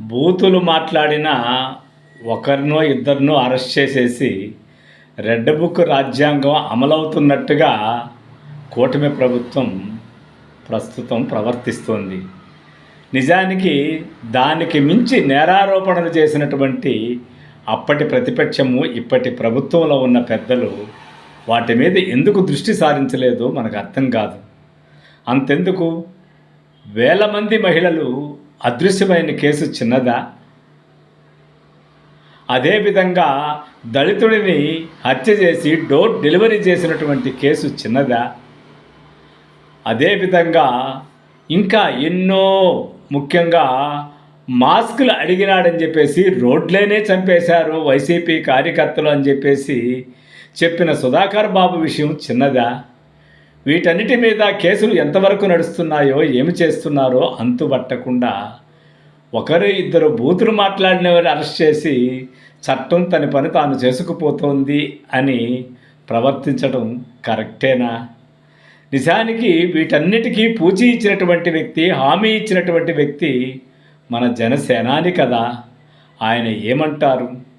బూతులు మాట్లాడిన ఒకరినో ఇద్దరినో అరెస్ట్ చేసేసి రెడ్ బుక్ రాజ్యాంగం అమలవుతున్నట్టుగా కూటమి ప్రభుత్వం ప్రస్తుతం ప్రవర్తిస్తోంది. నిజానికి దానికి మించి నేరారోపణలు చేసినటువంటి అప్పటి ప్రతిపక్షము ఇప్పటి ప్రభుత్వంలో ఉన్న పెద్దలు వాటి మీద ఎందుకు దృష్టి సారించలేదో మనకు అర్థం కాదు. అంతెందుకు? వేల మంది మహిళలు అదృశ్యమైన కేసు చిన్నదా? అదేవిధంగా దళితుడిని హత్య చేసి డోర్ డెలివరీ చేసినటువంటి కేసు చిన్నదా? అదేవిధంగా ఇంకా ఎన్నో ముఖ్యంగా మాస్కులు అడిగినాడని చెప్పేసి రోడ్లేనే చంపేశారు వైసీపీ కార్యకర్తలు అని చెప్పేసి చెప్పిన సుధాకర్ బాబు విషయం చిన్నదా? వీటన్నిటి మీద కేసులు ఎంతవరకు నడుస్తున్నాయో ఏమి చేస్తున్నారో అంతుబట్టకుండా ఒకరు ఇద్దరు బూతులు మాట్లాడిన వారు అరెస్ట్ చేసి చట్టం తన పని తాను చేసుకుపోతోంది అని ప్రవర్తించడం కరెక్టేనా? నిజానికి వీటన్నిటికీ పూచి ఇచ్చినటువంటి వ్యక్తి హామీ ఇచ్చినటువంటి వ్యక్తి మన జనసేనాని కదా. ఆయన ఏమంటారు?